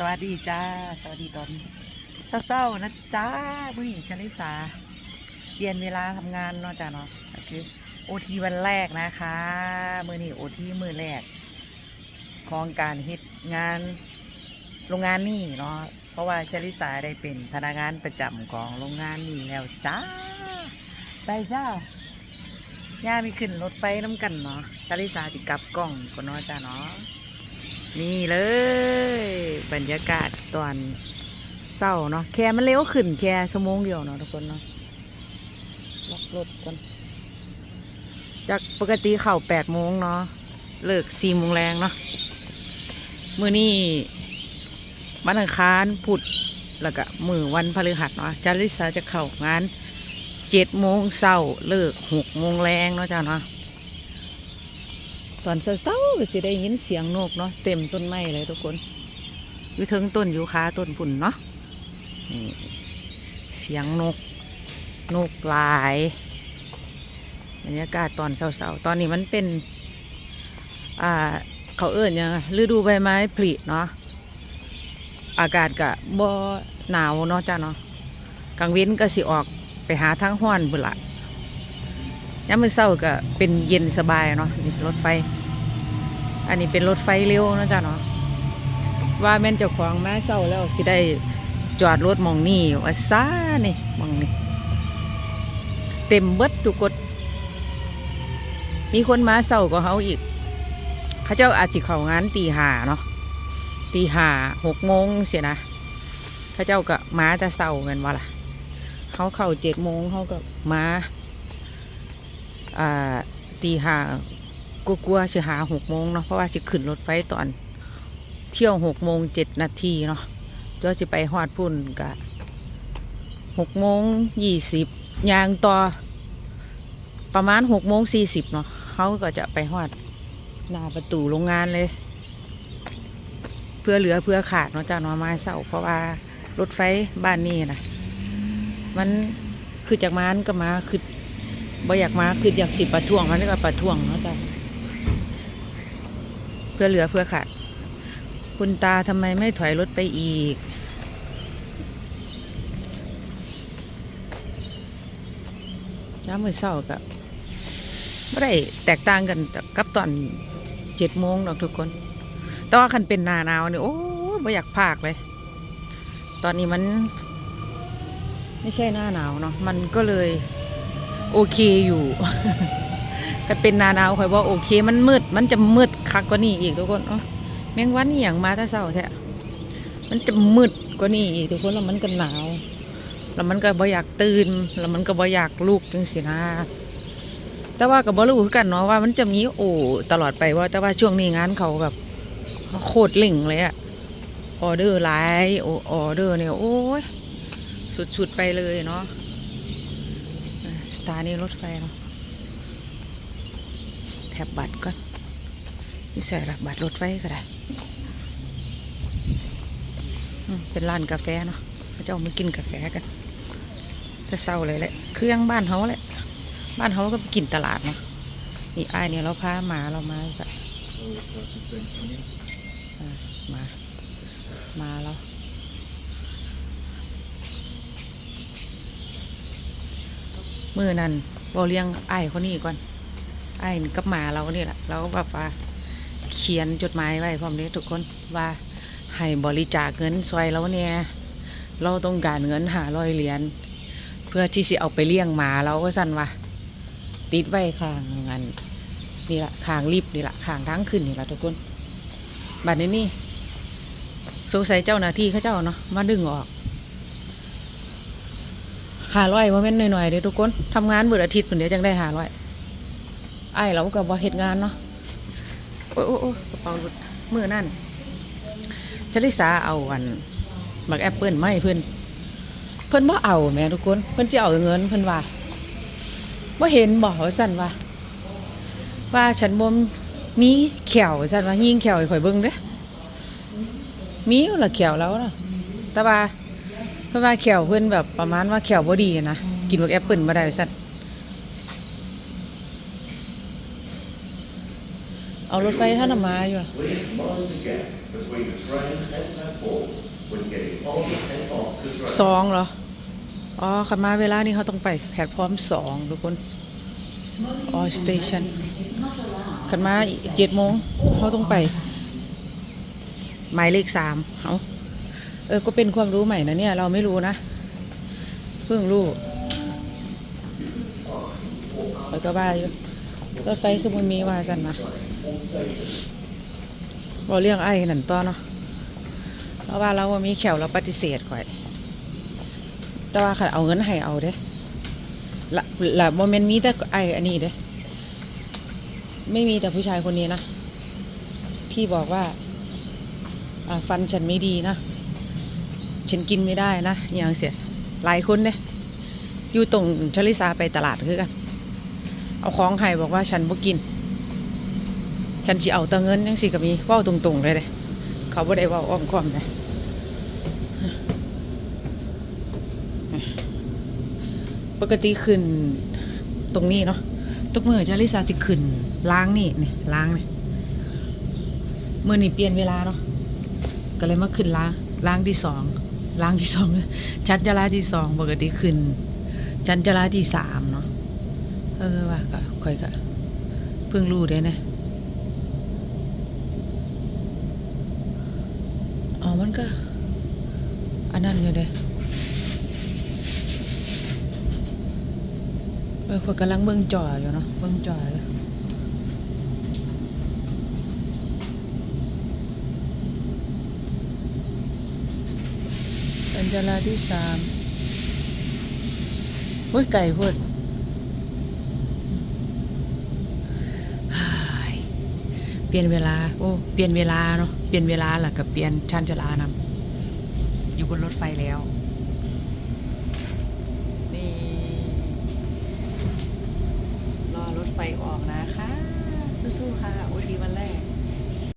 สวัสดีจ้า สวัสดีตอนเศร้าๆนะจ้ามื่อนี้ชลิสาเปลี่ยนเวลาทำงานเนาะจ้าเนาะคือโอทีวันแรกนะคะมื่อนี้โอทีมือแรก ของการเฮ็ดงานโรงงานนี่เนาะเพราะว่าชลิสาได้เป็นพนักงานประจำของโรงงานนี่แล้วจ้าไปจ้าย่ามีขึ้นรถไฟน้ำกันเนาะชลิสาติกลับกล้องก่อนเนาะจ้าเนาะ นี่เลย บรรยากาศตอนเศร้าเนาะแค่มันเร็วขึ้นแค่ชั่วโมงเดียวเนาะทุกคนเนาะล็อกรถก่อนจากปกติเข่าแปดโมงเนาะเลิกสี่โมงแรงเนาะมือนี่วันอังคารพุธแล้วก็มือวันพฤหัสเนาะจาริสาจะเข้างานเจ็ดโมงเศร้าเลิกหกโมงแรงเนาะจ้าเนาะ ตอนเศร้าๆสิได้ยินเสียงนกเนาะเต็มต้นไม้เลยทุกคนอยู่เทิงต้นยูคาต้นผุ่นเนาะเสียงนก นกหลายบรรยากาศตอนเศร้าๆตอนนี้มันเป็น อ่า เขาเอิ้นยังฤดูใบไม้ผลิเนาะอากาศก็บ่หนาวเนาะจ้าเนาะกลางว้นก็สิออกไปหาทางห้อนบุละยามมื้อเช้าก็เป็นเย็นสบายเนาะรถไฟ อันนี้เป็นรถไฟเร็วนะจ้ะเนาะว่าแม่นเจ้าของมาเช้าแล้วสิได้จอดรถมองนี่ว่าซ่านี่มองนี่เต็มเบิดทุกกดมีคนมาเช้าก็เฮาอีก เขาเจ้าอาจิเขางานตีหาเนาะตีห้าหกโมงเสียนะเขาเจ้าก็มาแต่เช้าแม่นว่าล่ะเขาเข้าเจ็ดโมงเขาก็มาอ่าตีห้า กลัวๆสิหาหกโมงเนาะเพราะว่าสิขึ้นรถไฟตอน เที่ยวหกโมงเจ็ดนาทีเนาะเดี๋ยวจะไปฮอดพุ่นกะหกโมงยี่สิบยางต่อ ประมาณหกโมงสี่สิบเนาะเขาก็จะไปฮอดหน้าประตูโรงงานเลย เพื่อเหลือเพื่อขาดเนาะจ้าเนาะไม้เสาเพราะว่ารถไฟบ้านนี้นะมันคือจากมานก็มาคือบ่อยากมาคืออยากสิประท้วงมันก็ประท้วงเนาะจ้ะ เพื่อเหลือเพื่อขาด คุณตาทำไมไม่ถอยรถไปอีก น้ำมือเศร้ากับไม่ได้แตกต่างกันกับตอนเจ็ดโมงหรอกทุกคน แต่ว่าคันเป็นหนาหนาวเนี่ยโอ้ไม่อยากพากเลย ตอนนี้มัน ไม่ใช่หน้าหนาวเนาะมันก็เลย โอเคอยู่ ถ้าเป็นนาหนาวคอยว่าโอเค มันมืด มันจะมืดคักกว่านี้อีกทุกคนเอ้าแมงวันนี่อย่างมาถ้าเศร้าแท้มันจะมืดกว่านี้อีกทุกคนแล้วมันก็หนาว แล้วมันก็บ่อยากตื่น แล้วมันก็บ่อยากลุกจังสินะแต่ว่าก็บ่รู้คือกันเนาะว่ามันจะมีโอ้ตลอดไปว่า แต่ว่าช่วงนี้งานเขาแบบโคตรเล่งเลยอะออเดอร์หลายโอออเดอร์เนี่ยโอ้ยสุดๆไปเลยเนาะสถานีรถไฟเนาะ ถบบัตรก็นี่ใส่รับบัตรรถไฟก็ได้เป็นร้านกาแฟเนาะเขาจะเอามากินกาแฟกัน จะเศร้าเลยแหละเครื่องบ้านเขาแหละ บ้านเขาก็ไปกินตลาดเนาะนี่อ้ายเนี่ยเราพาหมาเรามาแบบมา มาแล้วมือนั่นบอเลี้ยงไอ้คนนี้ก่อน ไอ้ายนี่กับหมาเราเนี่แหละเราก็แบบว่าเขียนจดหมายไว้พร้อมนี้ทุกคนว่าให้บริจาคเงินซอยเราเนี่ยเราต้องการเงินหาร้อยเหรียญเพื่อที่จะเอาไปเลี้ยงหมาเราก็สั่นว่าติดไว้ข้างงานนี่แหละข้างรีบนี่แหละข้างทางขึ้นนี่แหละทุกคนบัดนี้นี่สงสัยเจ้าหน้าที่เขาเจ้าเนาะมาดึงออกหาร้อยว่าแม่นหน่อยๆเด้ทุกคนทำงานเบิดอาทิตย์เพิ่นเดี๋ยวจังได้หาร้อย ไอ้เราก็บ่เฮ็ดงานเนาะโอ้ยโอ้ยกระเป๋าหลุดมือนั่นชลิสาเอาอันบักแอปเปิลไมาให้เพิ่อนเพิ่อนบ่าเอาแม่ทุกคน เพิ่อนจะเอาเงินเพิ่อนว่าบ่เห็นบ่ว่าซั่นว่า ว่าฉันบ่มีแขวว่าซั่นว่ายิงแขวให้ข่อยเบิ่งเด้มีล่ะแขวแล้วนะแต่ว่าเพราะว่าแขวเพื่อนแบบประมาณว่าแขวบ่ดีนะกินพวกแอปเปิลมาได้สัต เอารถไฟท่านมาอยู่ล่ะสองเหรอ อ๋อขันมาเวลานี้เขาต้องไปแพลตฟอร์มสองทุกคนอ๋อสเตชันขันมาเจ็ดโมงเขาต้องไป หมายเลขสามเอาเออ ก็เป็นความรู้ใหม่นะเนี่ย เราไม่รู้นะ เพิ่งรู้แล้วก็ว่าอยู่ รถไฟคือมันมีว่าสันมาเราเรียกไอ้นั่นต่อเนาะเพราะว่าเรามีแขวเราปฏิเสธก่อย แต่ว่าค่ะเอาเงินให้เอาเด้ละละโมเมนต์มีแต่ไออันนี้เด้ ไม่มีแต่ผู้ชายคนนี้นะ ที่บอกว่าฟันฉันไม่ดีนะ ฉันกินไม่ได้นะอย่างเสียหลายคนเนี่ยอยู่ตรงชลิสาไปตลาดคือกัน เอาของให้บอกว่าฉันบ่กิน ฉันสิเอาแต่เงินยังสิก็มีว้าตรงๆเลยเด้เขาบ่ได้ว้าอ้อมค้อมเลยปกติขึ้นตรงนี้เนาะทุกมือจะลิซาจะขึ้นล้างนี่นี่ล้างนี่มือนี่เปลี่ยนเวลาเนาะก็เลยมาขึ้นล้างล้างที่สองล้างที่สองชั้นจะล้างที่สองปกติขึ้นชั้นจะล้างที่สามเนาะ เออว่าก็ค่อยก็เพิ่งรู้เด้นี่ยอ๋อมันก็ อันนั้นอยู่เด้เออคนกำลังเบิ่งจออยู่เนาะเบิ่งจออยู่เป็นจราที่สามโอ้ยไก่พูดฮ้ายเป ลี่ยนเวลา โอ้เปลี่ยนเวลาเนาะเปลี่ยนเวลาล่ะกับเปลี่ยนชั้นจลานำอยู่บนรถไฟแล้ว นี่ รอรถไฟออกนะคะ สู้ๆค่ะโอทีวันแรก